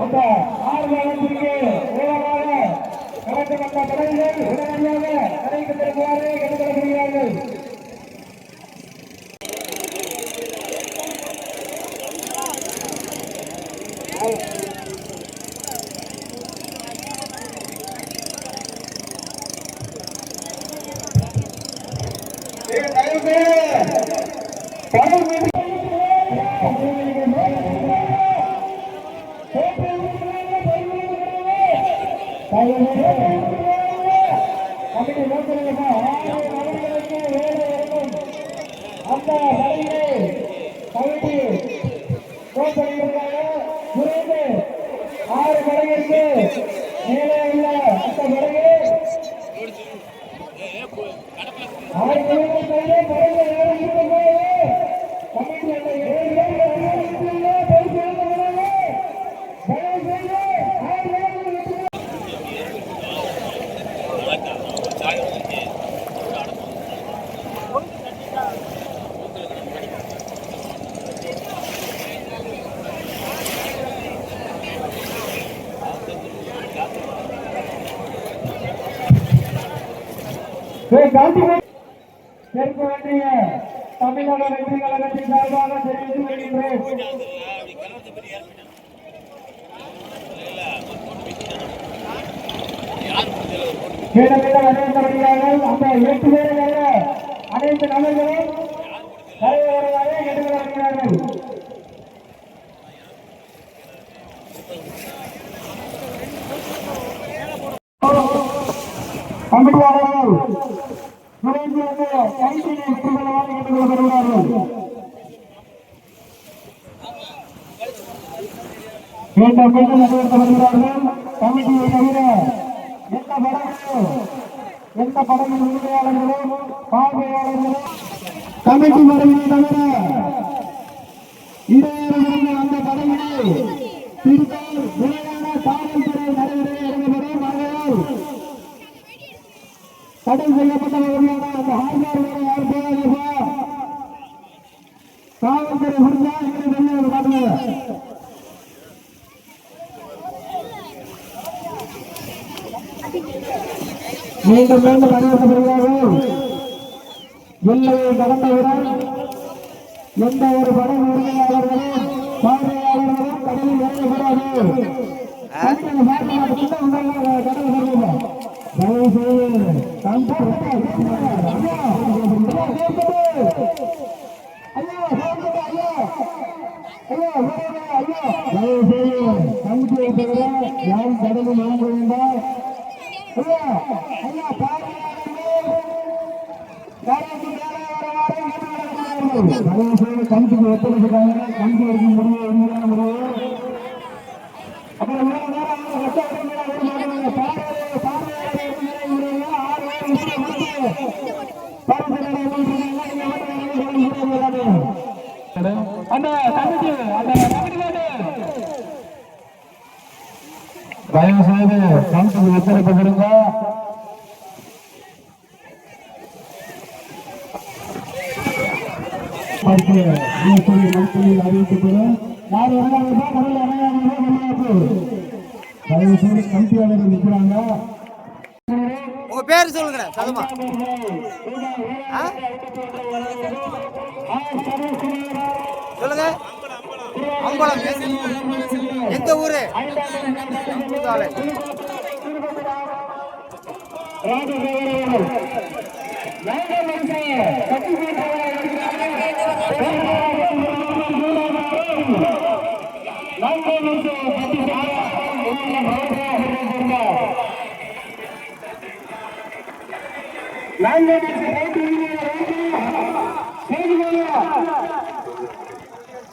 அந்த ஆறு காலத்திற்கு ஓரமாக கலந்து வந்த தலைவர்கள் உடனடியாக கடைக்கு திரும்புவார்கள் கேட்டுக்கொள்ளப்படுகிறார்கள் கமிட்டி ஆறு மடங்கிற்கு மேலே உள்ள அந்த மடங்கு மடங்கு சேர்க்க வேண்டிய தமிழக வெற்றி கழகத்தின் சார்பாக தெரிவித்து கொள்கின்றோம் கிட்டத்தட்ட வரவேற்கப்படுகிறார்கள் அந்த எட்டு பேரை அனைத்து நபர்களும் தலைவர்களாக கேட்டுக்கொள்கிறார்கள் கமிட்டியாளர்கள் விரைந்து வந்து கைதினை குழுவாக மீண்டும் மீண்டும் கமிட்டியை தவிர எந்த படங்களும் எந்த படங்கள் உரிமையாளர்களும் பார்வையாளர்களும் கமிட்டி வருவதை தவிர இடையேறுகின்ற அந்த படங்களை திருத்தல் தடை செய்யப்பட்டவர்களான அந்த ஹார்பார்களை யார் போகாதீங்க காவல்துறை புரிஞ்சா எங்களுக்கு வெளியே காட்டுங்க மீண்டும் மீண்டும் அறிவிக்கப்படுகிறார்கள் எல்லையை கடந்தவுடன் எந்த ஒரு படம் உரிமையாளர்களும் பார்வையாளர்களும் கடலில் இறங்கக்கூடாது கடல் வருவீங்க யாரும் கடலில் இறங்க வேண்டாம் கமிட்டிக்கு ஒத்துழைச்சிருக்காங்க கமிட்டி எடுக்க முடியும் உண்மையான முடியும் தயவு செய்து கமிட்டிக்கு ஒத்துழைப்பு கொடுங்க. உங்க பேர் சொல்லுங்க சதமா. சொல்லுங்க. அம்பலம். எந்த ஊரு? புதுக்காலை. நாங்கள்